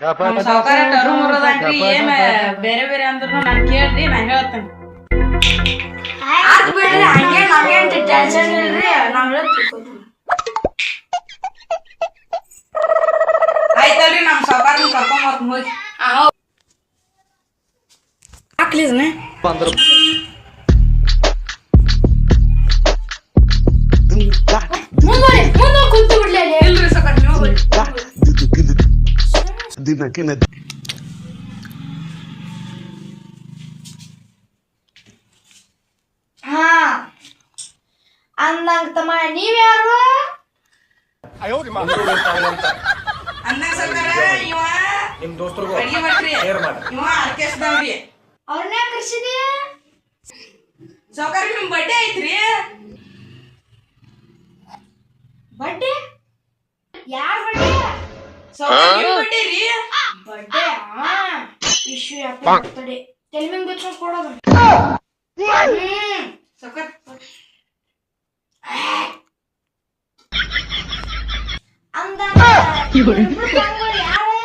ಸಾವ್ಕಾರ ಏನ್ ಬೇರೆ ಬೇರೆ ಅಂದ್ರೂ ನಾನು ಕೇಳ್ರಿ ನಾ ಹೇಳ್ತೇನೆ. ಆತ್ ಬಿಡ್ರಿ ಹಂಗೆ ನಮ್ಗೇನ್ ಟೆನ್ಷನ್ ಇಲ್ರಿ ನಾವ್ ಆಯ್ತಲ್ರಿ ನಮ್ ಕರ್ಕೊಂಡ್ ಹೋಗಿ ದಿನಕ್ಕಿನ ಹಾ. ಅಂದಂಗ ತಮ್ಮ ನೀವ್ಯಾರು ಅಂದಂಗ ಸರ್ಕಾರ ಇವ. ನಿಮ್ ದೋಸ್ತರಿಗೂ ಅಡಿಗೆ ಮಾಡ್ರಿ ಇವ ಆರ್ಕೆಸ್ಟ್ರಾದವ್ರಿ ಅವ್ರನ್ನೇ ಕರ್ಸಿದಿ? ಸಾವ್ಕಾರ ನಿಮ್ ಬಡ್ಡೆ ಐತ್ರಿ ಬಡ್ಡೆ ಯಾರ ಬಡ್ಡೆ ಸಾವ್ಕಾರ ನಿಮ್ ಬಡ್ಡೆ ರೀ? ಬಡ್ಡೆ ಹಾ ಇಶ್ಯೂ ಯಾಕೆ ಬರ್ತಡೆ ತೆಲ್ಮಿಂಗ್ ಬಿಚ್ಕೊಂಡು ಕೊಡೋದು? ಹ್ಮ್. ಸಾವ್ಕಾರ ಅಂದಂಗ ಇಬ್ರು ತಂಗೋರು ಯಾರು?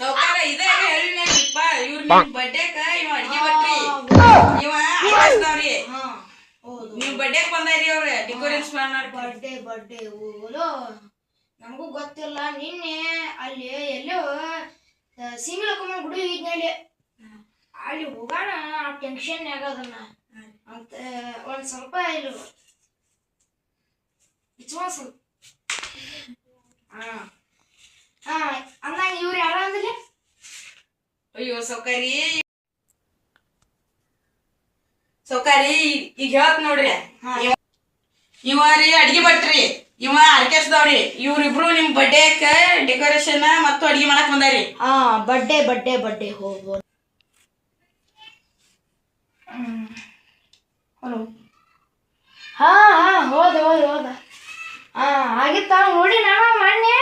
ಸಾವ್ಕಾರ ಇದೇ ಹೇಳಿನಪ್ಪ ಇವ್ರ ನಿಮ್ ಬಡ್ಡೆಕ ಇವ ಅಡಿಗೆ ಬಟ್ರಿ ಇವ ಆರ್ಕೆಸ್ಟ್ರಾದವ್ರಿ ಹಾ ಹೌದು. ನೀವ್ ಬಡ್ಡೆಕ್ ಬಂದಾರಿ ಅವ್ರ. ಮಾಡ್ರಿ ಬರ್ಡೇ ಬರ್ಡೇ ಓಲೋ ನಮಗೂ ಗೊತ್ತಿಲ್ಲ. ನಿನ್ನೆ ಅಲ್ಲಿ ಎಲ್ಲೋ ಸಿಂಗ್ಲಕಮ್ಮ ಗುಡಿ ಹೋಗಿದ್ನಲ್ಲಿ ಅಲ್ಲಿ ಹೋಗೋಣ ಆ ಟೆನ್ಷನ್ ಆಗೋದನ್ನ ಅಂತ ಒಂದ್ ಸ್ವಲ್ಪ ಇಲ್ಲ ಇಚ್ಕೊಂಡ್ ಸ್ವಲ್ಪ ಹಾ. ಹಾ ಅಂದಂಗ ಇವ್ರು ಯಾರ ಅಂದ್ರಿ ಅಯ್ಯೋ ಸೌಕರಿ. ಸೌಕರಿ ಈಗ ಹೇಳ್ತ ನೋಡ್ರಿ. ಇವ- ರೀ ಅಡ್ಗೆ ಭಟ್ರಿ ಇವ ಆರ್ಕೆಸ್ದವ್ರಿ. ಇವ್ರಿಬ್ರು ನಿಮ್ ಬರ್ಡೇಕ ಡೆಕೋರೇಷನ್ ಮತ್ತು ಅಡ್ಗೆ ಮಾಡಕ್ ಬಂದಾರಿ. ಹಾ ಬಡ್ಡೆ ಬಡ್ಡೆ ಬಡ್ಡೆ ಹೋಗ್ಬೋದು. ಹಲೋ. ಹಾ ಹಾ ಹೋದ ಹೋದ ಹೋದ. ಹಾ ಆಗಿತ್ತ ನೋಡಿ ನಾನು ಮೊನ್ನೆ.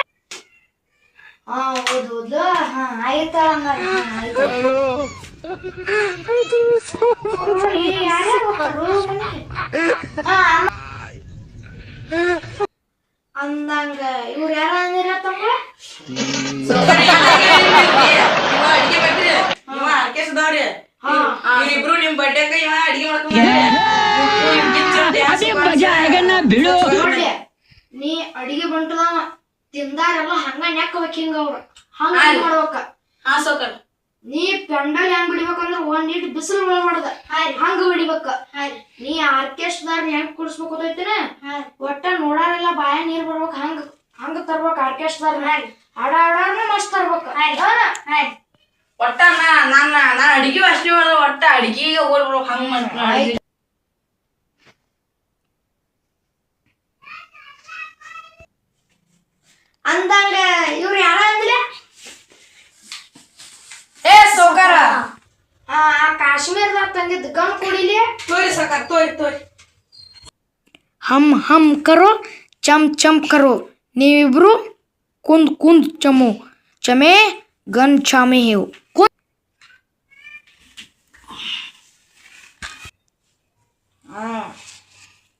ಹಾ ಹೌದು ಹೌದು. ಹಾ ಆಗಿತ್ತ ಹಾ, ಆಯ್ತು. ನೋಡಿ, ಯಾರ್ಯಾರು ಹೋಗ್ತಾರು ಮನೆಗೆ? ಹಾ, ಅಮ್ಮ. ಅಂದಂಗ ಇವ್ರು ಯಾರ ಅಂದಿರ ತಮ್ಮ? ಸೌಕರಿ ಇವ ಅಡ್ಗೆ ಭಟ್ರಿ ಇವ ಆರ್ಕೆಸ್ಟ್ರಾದವ್ರಿ ಹಾ. ಇವ್ರಿಬ್ರು ನಿಮ್ ಬಡ್ಡೆಕ ಇವ ಅಡಿಗೆ ಮಾಡಕ್ ಬಂದಾರಿ. ಇವ್ರು ಇವ್ ಕಿಚ್ಚು dance ಮಾಡ್ತಾರೆ. ನೋಡ್ಲಿ ನೀ ಅಡಿಗೆ ಬಂಟದವ ತಿಂದಾರೆಲ್ಲ ಹಂಗ ನೆಕ್ಕ ಹಿಂಗ ಅವ್ರ. ಹಂಗ. ಮಾಡ್ಬೇಕ. ಹಾ ಸೌಕರ್ ನೀ ಪೆಂಡಲ್ ಹೆಂಗ್ ಬಿಡಿಬೇಕಂದ್ರ ಒಂದ್ ಇಟ್ ಬಿಸಿಲು ಒಳ ಮಾಡದ. ಹಂಗ ಬಿಡಿಬೇಕ. ನೀ ಆರ್ಕೆಸ್ಟ್ರಾದಾರ್ ಹೆಂಗ್ ಕುಡಿಸ್ಬೇಕು ಗೊತ್ತೈತಿನ? ಒಟ್ಟ ನೋಡಾರೆಲ್ಲ ಬಾಯ ನೀರ್ ಬರ್ಬೇಕ ಹಂಗ ಹಂಗ ತರ್ಬೇಕ ಆರ್ಕೆಸ್ಟ್ರಾದಾರ್ ಹಾಡ ಹಾಡಾರ್ನು ಮಸ್ತ್ ತರ್ಬೇಕ. ಒಟ್ಟ ನಾ ನನ್ನ ನಾ ಅಡಿಗೆ ಅಷ್ಟೇ ಮಾಡೋದು ಒಟ್ಟ ಅಡಿಗೆ ಓಡ್ಬಿಡು ಹಂಗ್ ಮಾಡ್ತೀನಿ ಅಂದಂಗ ಇವ್ರು ಯಾರ ಅಂದ್ಲೆ ಏ ಸೌಕಾರ ಆ ಆ ಕಾಶ್ಮೀರದಾಗ ತಂದಿದ್ದ ಗಮ್ ಕುಡಿಲಿ ತೋರಿ ಸೌಕಾರ ತೋರಿ ತೋರಿ ಹಮ್ ಹಮ್ ಕರೋ ಚಮ್ ಚಮ್ ಕರೋ ನೀವಿಬ್ರು ಕುಂದ್ ಕುಂದ್ ಚಮು ಚಮೆ ಗನ್ ಚಾಮೆ ಹೇವು ಕುಂದ್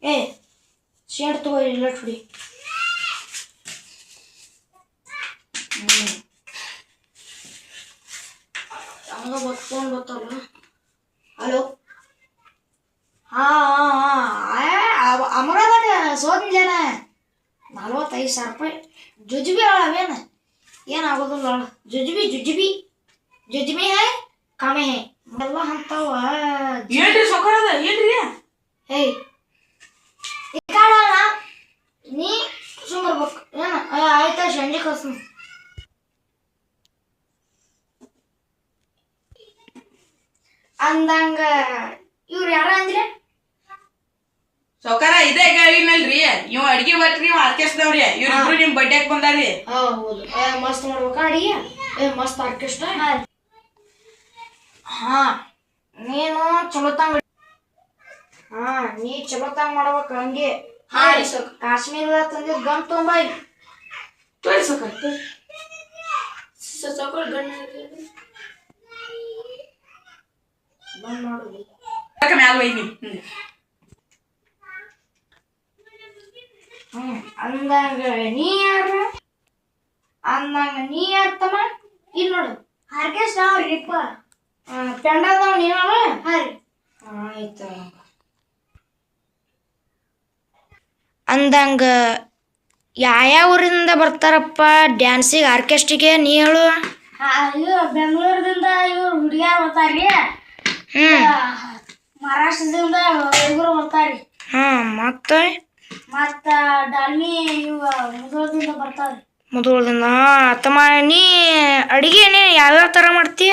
ಏ ಶೇಡ್ ತಗೋ ಇಲ್ಲ ಹುಡಿ ಹಂಗ ಬತ್ಕೊಂಡು ಬತ್ತಲ್ಲ ಹಲೋ ಹಾ ಹಾ ಅಮರಾವತಿ ಸೋದಿನ ಜನ ನಲ್ವತ್ತೈದು ಸಾವಿರ ರೂಪಾಯಿ. ಜುಜುಬಿ ಅವೇನ? ಏನಾಗೋದಿಲ್ಲ ಅವಳು? ಜುಜುಬಿ ಜುಜುಬಿ ಜುಜುಬಿ ಹೇ ಕಮೆ ಹೈ. ಎಲ್ಲ ಅಂತವ ಏನ್ರಿ ಸೌಕಾರ ಅದ? ಏನ್ರಿ? ಹೇ ಈ ಕಾಡಲ್ಲ ನೀ ಸುಮ್ಮರ್ಬೇಕು ಏನ? ಆಯ್ತಾ ಸಂಜೆ ಕಳ್ಸ್ತೀನಿ. ಅಂದಂಗ ಇವ್ರು ಯಾರ ಅಂದ್ರೆ? ಗಾಳಿನಲ್ರಿ ಇವ್ ಅಡಿಗೆ ಬರ್ತ್ರಿ ಇವ್ ಆರ್ಕೆಸ್ಟ್ರಾದವ್ರಿ ಇವ್ರಿಬ್ರು ನಿಮ್ ಬಡ್ಡೆಕ್ ಬಂದಾರಿ ಹಾ ಹೌದು. ಏ ಮಸ್ತ್ ಮಾಡ್ಬೇಕಾ ಅಡಿಗೆ? ಏ ಮಸ್ತ್ ಆರ್ಕೆಸ್ಟ್ರಾ? ಹಾ. ನೀನು ಚಲೋ ತಂಗ ಹಾ ನೀ ಚಲೋ ತಂಗ ಮಾಡ್ಬೇಕು ಹಂಗೆ. ಹಾ ರೀ ಸೌಕಾರ ಕಾಶ್ಮೀರದಾಗ ತಂದಿದ್ ಗಮ್ ತೊಂಬ ತೋರಿ ಸೌಕಾರ ತೋರಿ. ಸೌಕರ್ ಗಣ್ಣ ಮ್ಯಾಲ ಒಯ್ನಿ. ಹ್ಮ್. ಹ್ಮ್. ಅಂದಂಗ ನೀ ಯಾರ? ಅಂದಂಗ ನೀ ಯಾರ ತಮ್ಮ ಇಲ್ಲಿ ನೋಡು ಆರ್ಕೆಸ್ಟ್ರಾ ಅವ್ರಿಪ್ಪ ಪೆಂಡದವ್ ನೀನವ ಹಾಂ ರೀ. ಆಯ್ತು. ಅಂದಂಗ ಯಾವ್ಯಾವ ಊರಿಂದ ಬರ್ತಾರಪ್ಪ? ಡ್ಯಾನ್ಸಿಗೆ ಆರ್ಕೆಸ್ಟ್ರಿಗೆ ನೀ ಹೇಳು. ಇವ್ರು ಬೆಂಗಳೂರದಿಂದ ಇವ್ರು ಹುಡುಗಿಯರು ಬರ್ತಾರ್ರಿ ಹ್ಮ್. ಮಹಾರಾಷ್ಟ್ರದಿಂದ ಇವರು ಬರ್ತಾರ್ರಿ ಹ್ಮ್ ಮತ್ತೆ? ಮತ್ತ ಡಾಲ್ಮಿ ಇವ ಮುದೋಳದಿಂದ ಬರ್ತಾವ್ರಿ. ಮುದುಳ್ದಿಂದ? ತಮ್ಮ ನೀ ಅಡಿಗೆ ನೀ ಯಾವ್ಯಾವ ಥರ ಮಾಡ್ತೀಯ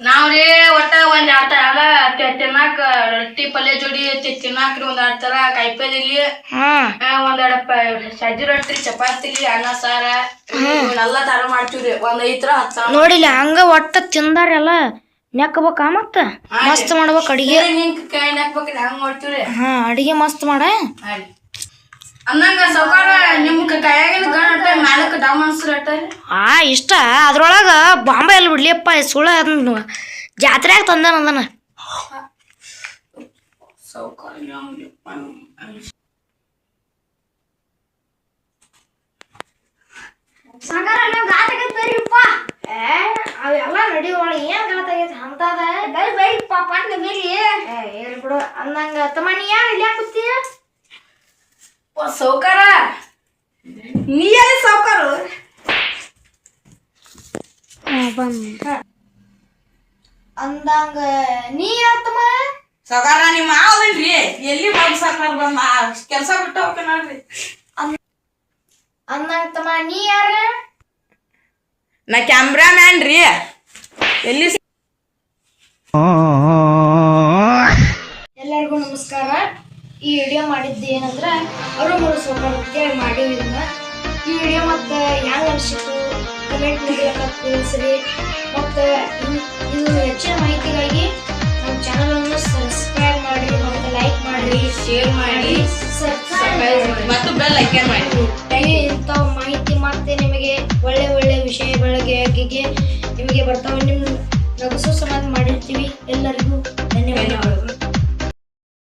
ನಾವ್ರಿ ಒಟ್ಟ ಒಂದ್ ಎರಡ್ ತರ ತಿ- ತಿನ್ನಾಕ ರೊಟ್ಟಿ ಪಲ್ಯ ಜೋಡಿ ತಿನ್ನಾಕ ತಿನ್ನಾಕ್ರಿ ಒಂದ್ ಎರಡ್ ತರ ಕಾಯಿಪಲ್ಲೆ ಹಾಂ. ಒಂದ್ ಎರಡ್ ಪ- ಸಜ್ಜಿ ರೊಟ್ಟಿ ಚಪಾತಿಲಿ ಅನ್ನ ಸಾರ ಎಲ್ಲ ತರ ಮಾಡ್ತೀವ್ರಿ ಒಂದ್ ಐದ್ ತರ ಹತ್ತ ನೋಡಿಲ್ಲ ಹಂಗ ಒಟ್ಟ ತಿಂದಾರಲ್ಲ ನೆಕ್ಕಬೇಕ ಮತ್ತ? ಮಸ್ತ್ ಮಾಡ್ಬೇಕು ಅಡಿಗೆ. ಹಿಂಗ್ ಕೈ ಹಂಗ್ ಮಾಡ್ತೀವ್ರಿ ಹಾ ಅಡಿಗೆ ಮಸ್ತ್ ಮಾಡ. ಅಂದಂಗ ಸೌಕಾರ ನಿಮ್ ಕೈಯಾಗಿನ ಗಂಟ ಮ್ಯಾಲಕ್ ಡಮ್ ಅನ್ಸ್ರಿ ಆ ಇಷ್ಟ. ಅದ್ರೊಳಗ ಬಾಂಬೆ ಎಲ್ಲಿ ಬಿಡ್ಲಿಯಪ್ಪ ಸುಳ ಜಾತ್ರೆಯಾಗ ತಂದಾನ ಅದನ್ನ ಸೌಕಾರ ಗಾತಾಗತ್ತರಿಪ್ಪ ಏ ಅವೆಲ್ಲ ನಡಿಯೋಳ ಏನ್ ಗಾತಾಗೈತಿ ಅಂತದ? ಬೈ ಬೈಪ್ಪ ಪಾಟ್ನ ಬೇರಿ ಏ ಇರ್ಲಿ ಬಿಡು. ಅಂದಂಗ ತಮ್ಮ ನೀ ಯಾರು ಇಲ್ಲಿ ಕೂತೀಯ ಸೌಕಾರ ನೀ ಎಲ್ಲಿ ಸೌಕಾರ ಅಂದಂಗ ನೀ ಅಂತಮ್ಮ ತಮ್ಮ? ಸೌಕಾರ ನಿಮ್ಮ ಮಾವದನ್ರಿ ಎಲ್ಲಿ ಬಂದ್ ಸಾಕಾರ ಬಂದ ಕೆಲಸ ಬಿಟ್ಟು ಹೋಗ್ಕ ನೋಡ್ರಿ. ಅಂದಂಗ ತಮ್ಮ ನೀ ಯಾರ? ನಾ ಕ್ಯಾಮ್ರಾ ಮ್ಯಾನ್ ರೀ. ಎಲ್ಲಿ ಎಲ್ಲರಿಗೂ ನಮಸ್ಕಾರ. ಈ ವಿಡಿಯೋ ಮಾಡಿದ್ದು ಏನಂದ್ರೆ ಅವರು ಅಂತೇಳಿ ಮಾಡಿ ಇದನ್ನ ಈ ವಿಡಿಯೋ ಮತ್ತು ಯಾವ ಅನಿಸಿತ್ತು? ಕಮೆಂಟ್ ಮೂಲಕ ತಿಳಿಸ್ರಿ. ಮತ್ತು ಇದು ಹೆಚ್ಚಿನ ಮಾಹಿತಿಗಾಗಿ ನಮ್ಮ ಚಾನಲನ್ನು ಸಬ್ಸ್ಕ್ರೈಬ್ ಮಾಡಿ ಮತ್ತು ಲೈಕ್ ಮಾಡಿ ಶೇರ್ ಮಾಡಿ ಸಬ್ಸ್ಕ್ರೈಬ್ ಮತ್ತು ಬೆಲ್ ಐಕನ್ ಮಾಡಿ. ಇಂಥ ಮಾಹಿತಿ ಮತ್ತೆ ನಿಮಗೆ ಒಳ್ಳೆ ಒಳ್ಳೆ ವಿಷಯಗಳಿಗೆ ನಿಮಗೆ ಬರ್ತಾವೆ ನಿಮ್ಮ ನಗಸು ಸಮಾಧಾನ ಮಾಡಿರ್ತೀವಿ. ಎಲ್ಲರಿಗೂ ಧನ್ಯವಾದಗಳು.